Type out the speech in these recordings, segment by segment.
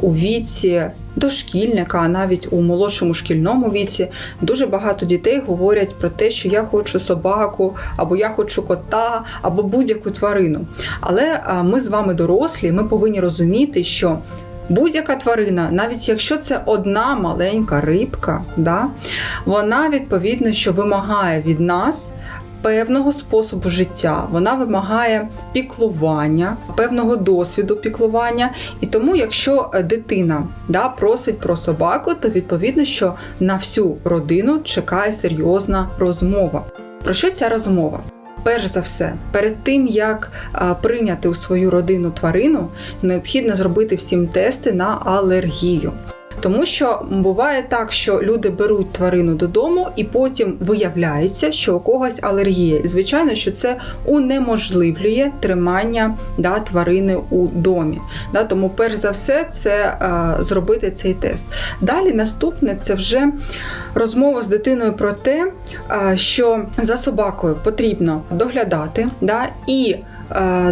У віці дошкільника, а навіть у молодшому шкільному віці дуже багато дітей говорять про те, що я хочу собаку, або я хочу кота, або будь-яку тварину. Але ми з вами дорослі, ми повинні розуміти, що будь-яка тварина, навіть якщо це одна маленька рибка, да, вона відповідно що вимагає від нас. Певного способу життя вона вимагає піклування, певного досвіду піклування. І тому, якщо е, дитина да, просить про собаку, то відповідно, що на всю родину чекає серйозна розмова. Про що ця розмова? Перш за все, перед тим як прийняти у свою родину тварину, необхідно зробити всім тести на алергію. Тому що буває так, що люди беруть тварину додому, і потім виявляється, що у когось алергія. Звичайно, що це унеможливлює тримання да, тварини у домі. Да, тому, перш за все, це е, зробити цей тест. Далі наступне це вже розмова з дитиною про те, е, що за собакою потрібно доглядати, да, і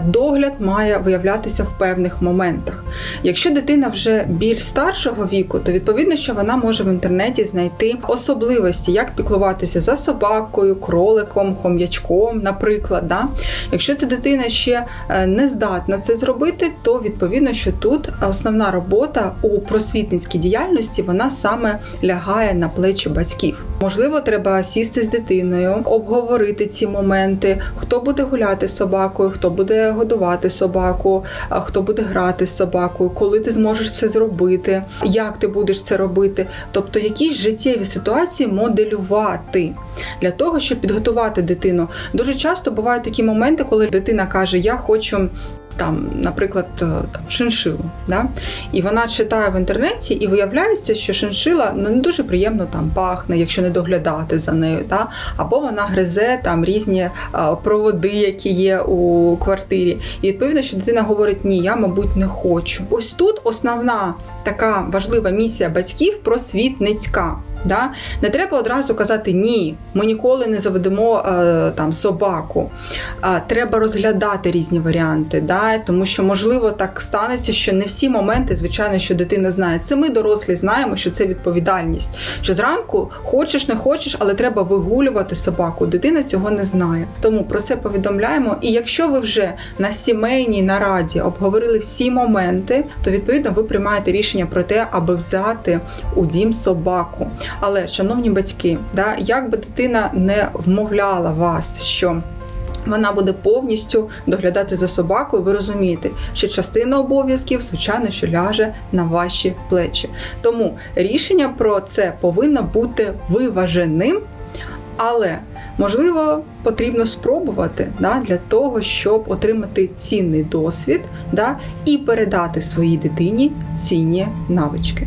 догляд має виявлятися в певних моментах. Якщо дитина вже більш старшого віку, то відповідно, що вона може в інтернеті знайти особливості, як піклуватися за собакою, кроликом, хом'ячком, наприклад. Да? Якщо ця дитина ще е, не здатна це зробити, то відповідно, що тут основна робота у просвітницькій діяльності вона саме лягає на плечі батьків. Можливо, треба сісти з дитиною, обговорити ці моменти, хто буде гуляти з собакою, хто буде годувати собаку, хто буде грати з собакою, коли ти зможеш це зробити, як ти будеш це робити. Тобто якісь життєві ситуації моделювати для того, щоб підготувати дитину. Дуже часто бувають такі моменти, коли дитина каже: Я хочу. Там, наприклад, е, там шиншилу, да? і вона читає в інтернеті, і виявляється, що шиншила ну не дуже приємно там пахне, якщо не доглядати за нею, да? або вона гризе там різні а, проводи, які є у квартирі. І відповідно, що дитина говорить: Ні, я, мабуть, не хочу. Ось тут основна така важлива місія батьків просвітницька. Да? Не треба одразу казати ні, ми ніколи не заведемо е, там собаку. Треба розглядати різні варіанти, да? тому що можливо так станеться, що не всі моменти, звичайно, що дитина знає. Це ми дорослі знаємо, що це відповідальність. Що зранку хочеш, не хочеш, але треба вигулювати собаку. Дитина цього не знає. Тому про це повідомляємо. І якщо ви вже на сімейній нараді обговорили всі моменти, то відповідно ви приймаєте рішення про те, аби взяти у дім собаку. Але, шановні батьки, да, як би дитина не вмовляла вас, що вона буде повністю доглядати за собакою, ви розумієте, що частина обов'язків, звичайно, що ляже на ваші плечі. Тому рішення про це повинно бути виваженим, але можливо потрібно спробувати да, для того, щоб отримати цінний досвід да, і передати своїй дитині цінні навички.